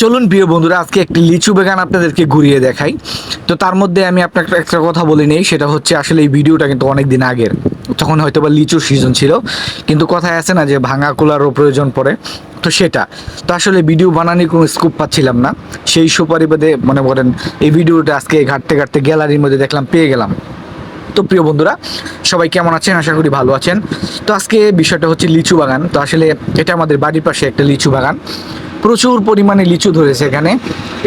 চলুন প্রিয় বন্ধুরা, আজকে একটি লিচু বাগান আপনাদেরকে ঘুরিয়ে দেখাই। তো তার মধ্যে আমি আপনাকে একটা কথা বলে নেই, সেটা হচ্ছে আসলে এই ভিডিওটা কিন্তু অনেক দিন আগের। তখন হয়তো বা লিচুর সিজন ছিল, কিন্তু কথায় আছে না যে ভাঙা কুলারও প্রয়োজন পড়ে। তো সেটা, তো আসলে ভিডিও বানানোর কোনো স্কোপ পাচ্ছিলাম না। সেই সুপরিবাদে, মনে করেন, এই ভিডিওটা আজকে ঘাটতে ঘাটতে গ্যালারির মধ্যে দেখলাম, পেয়ে গেলাম। তো প্রিয় বন্ধুরা, সবাই কেমন আছেন? আশা করি ভালো আছেন। তো আজকে বিষয়টা হচ্ছে লিচু বাগান। তো আসলে এটা আমাদের বাড়ির পাশে একটা লিচু বাগান। প্রচুর পরিমাণে লিচু ধরেছে এখানে।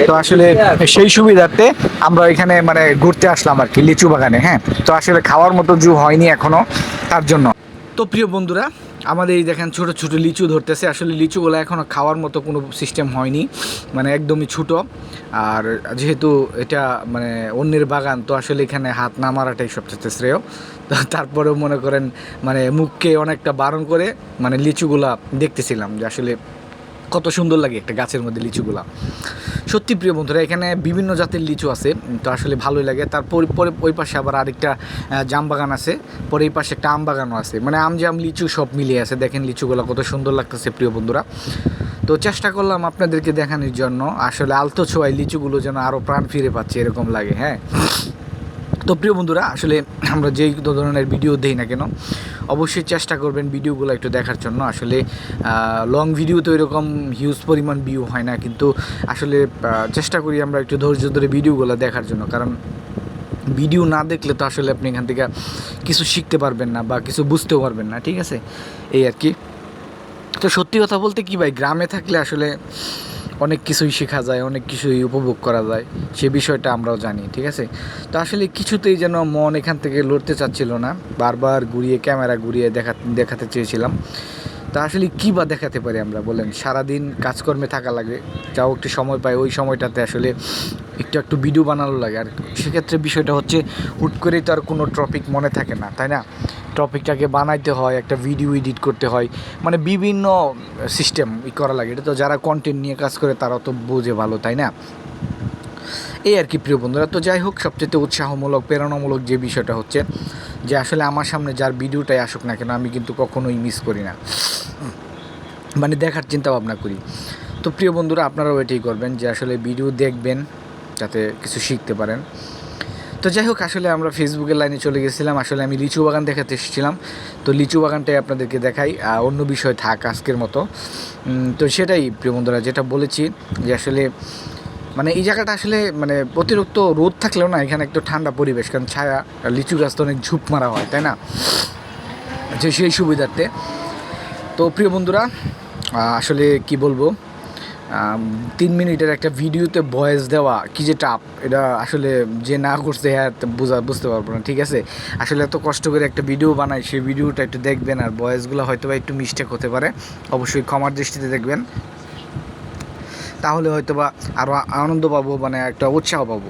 তো আসলে সেই সুবিধার্থে আমরা এখানে মানে ঘুরতে আসলাম আর কি, লিচু বাগানে হ্যাঁ। তো আসলে খাওয়ার মতো জু হয়নি এখনও তার জন্য। তো প্রিয় বন্ধুরা, আমাদের এই দেখেন ছোট ছোট লিচু ধরতেছে। আসলে লিচুগুলো এখনও খাওয়ার মতো কোনো সিস্টেম হয়নি মানে একদমই ছোটো। আর যেহেতু এটা মানে অন্যের বাগান, তো আসলে এখানে হাত না মারাটাই সবচেয়ে শ্রেয়। তো তারপরেও মনে করেন মানে মুখকে অনেকটা বারণ করে মানে লিচুগুলা দেখতেছিলাম যে আসলে কত সুন্দর লাগে একটা গাছের মধ্যে লিচুগুলা। সত্যি প্রিয় বন্ধুরা, এখানে বিভিন্ন জাতের লিচু আছে, তো আসলে ভালোই লাগে। তারপর পরে ওই পাশে আবার আরেকটা জাম বাগান আছে, পরে এই পাশে একটা আম বাগানও আছে। মানে আম জাম লিচু সব মিলিয়ে আছে, দেখেন লিচুগুলো কত সুন্দর লাগতেছে প্রিয় বন্ধুরা। তো চেষ্টা করলাম আপনাদেরকে দেখানোর জন্য, আসলে আলতো ছোঁয়ায় লিচুগুলো যেন আরও প্রাণ ফিরে পাচ্ছে এরকম লাগে হ্যাঁ। তো প্রিয় বন্ধুরা, আসলে আমরা যেই ধরনের ভিডিও দেই না কেন, অবশ্যই চেষ্টা করবেন ভিডিওগুলো একটু দেখার জন্য। আসলে লং ভিডিও তো এরকম হিউজ পরিমাণ ভিউ হয় না, কিন্তু আসলে চেষ্টা করি আমরা একটু ধৈর্য ধরে ভিডিওগুলো দেখার জন্য। কারণ ভিডিও না দেখলে তো আসলে আপনি এখান থেকে কিছু শিখতে পারবেন না বা কিছু বুঝতেও পারবেন না, ঠিক আছে? এই আর কি। তো সত্যি কথা বলতে কি ভাই, গ্রামে থাকলে আসলে অনেক কিছুই শেখা যায়, অনেক কিছুই উপভোগ করা যায়, সে বিষয়টা আমরাও জানি, ঠিক আছে? তো আসলে কিছুতেই যেন মন এখান থেকে লড়তে চাচ্ছিল না, বারবার ঘুরিয়ে ক্যামেরা ঘুরিয়ে দেখা, দেখাতে চেয়েছিলাম। তা আসলে কী বা দেখাতে পারি আমরা, বলেন? সারাদিন কাজকর্মে থাকা লাগে, যাও একটু সময় পাই, ওই সময়টাতে আসলে একটু একটু ভিডিও বানানো লাগে। আর সেক্ষেত্রে বিষয়টা হচ্ছে, হুট করেই তো আর কোনো টপিক মনে থাকে না, তাই না? টপিকটাকে বানাইতে হয়, একটা ভিডিও এডিট করতে হয় মানে বিভিন্ন সিস্টেম ই করা লাগে। এটা তো যারা কন্টেন্ট নিয়ে কাজ করে, তারা তো বোঝে ভালো, তাই না? এই আর কি প্রিয় বন্ধুরা, তো যাই হোক, সবচেয়ে উৎসাহমূলক, প্রেরণামূলক যে বিষয়টা হচ্ছে, যে আসলে আমার সামনে যার ভিডিওটাই আসুক না কেন, আমি কিন্তু কখনোই মিস করি না। মানে দেখার চিন্তা ভাবনা করি। তো প্রিয় বন্ধুরা, আপনারাও এটাই করবেন যে আসলে ভিডিও দেখবেন যাতে কিছু শিখতে পারেন। তো যাই হোক, আসলে আমরা ফেসবুকের লাইনে চলে গেছিলাম। আসলে আমি লিচু বাগান দেখাতে এসেছিলাম। তো লিচু বাগানটাই আপনাদেরকে দেখাই। অন্য বিষয় থাক আজকের মতো। তো সেটাই প্রিয় বন্ধুরা, যেটা বলেছি যে আসলে মানে এই জায়গাটা আসলে মানে অতিরিক্ত রোদ থাকলেও না, এখানে একটু ঠান্ডা পরিবেশ। কারণ ছায়া লিচু গাছ তো অনেক ঝুপ মারা হয়, তাই না? যে সেই সুবিধার্থে। তো প্রিয় বন্ধুরা আসলে কি বলব? তিন মিনিটের একটা ভিডিওতে ভয়েস দেওয়া, কি যে টাপ এটা আসলে যে না করছে হ্যাঁ বোঝা, বুঝতে পারব না, ঠিক আছে? আসলে এত কষ্ট করে একটা ভিডিও বানাই, সেই ভিডিওটা একটু দেখবেন, আর ভয়েসগুলো হয়তো বা একটু মিস্টেক হতে পারে। অবশ্যই ক্ষমার দৃষ্টিতে দেখবেন। তাহলে হয়তো বা আরও আনন্দ পাবো মানে একটা উৎসাহ পাবো।